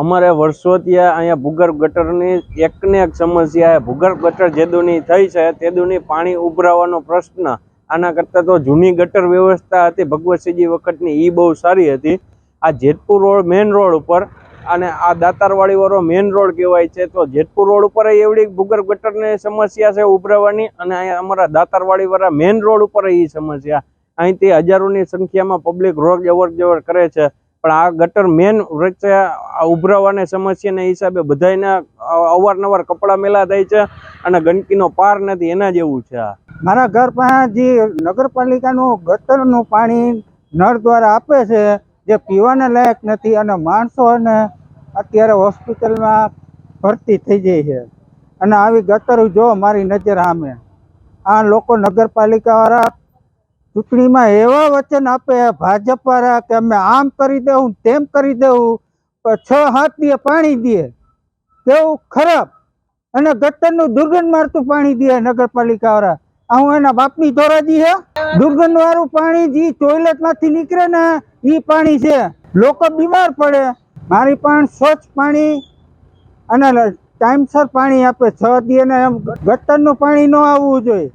અમારે વર્ષોથી અહીંયા ભૂગર્ભ ગટરની એકને એક સમસ્યા ભૂગર્ભ ગટર જેદુની થઈ છે તેદુની પાણી ઉભરાવાનો પ્રશ્ન. આના કરતાં તો જૂની ગટર વ્યવસ્થા હતી. ભગવતસિંહજી વખતની એ બહુ સારી હતી. આ જેતપુર રોડ મેઇન રોડ ઉપર અને આ દાતારવાડી વાળો મેઇન રોડ કહેવાય છે, તો જેતપુર રોડ ઉપર એવડી ભૂગર્ભ ગટરની સમસ્યા છે ઉભરાવાની અને અહીંયા અમારા દાતારવાડી વાળા મેઇન રોડ ઉપર એ સમસ્યા. અહીંથી હજારોની સંખ્યામાં પબ્લિક રોજ અવર જવર કરે છે. પણ આ ગટર મેન વચ્ચે ઉભરાવાની સમસ્યાના હિસાબે બધાને અવારનવાર કપડાં મેલા થાય છે અને ગંદકીનો પાર નથી, એના જેવું છે મારા ઘર પાસે જે નગરપાલિકાનું ગટરનું પાણી નળ દ્વારા આપે છે, જે પીવાને લાયક નથી અને માણસોને અત્યારે હોસ્પિટલમાં ભરતી થઈ જાય છે. અને આવી ગટર જો મારી નજર સામે, આ લોકો નગરપાલિકાવાળા ચૂંટણીમાં એવા વચન આપે ભાજપ વાળા કે અમે આમ કરી દેવું તેમ કરી દેવું છ હાથ દે પાણી દે કેવું ખરાબ. અને ગટરનું દુર્ગંધ મારતું પાણી દે નગરપાલિકાવાળા. આ હું એના બાપની ધોરાજી છે દુર્ગંધ વાળું પાણી જે ટોયલેટ નીકળે ને એ પાણી છે. લોકો બીમાર પડે. મારી પણ સ્વચ્છ પાણી અને ટાઈમસર પાણી આપે. છ દિવસ એમ ગટરનું પાણી ન આવવું જોઈએ.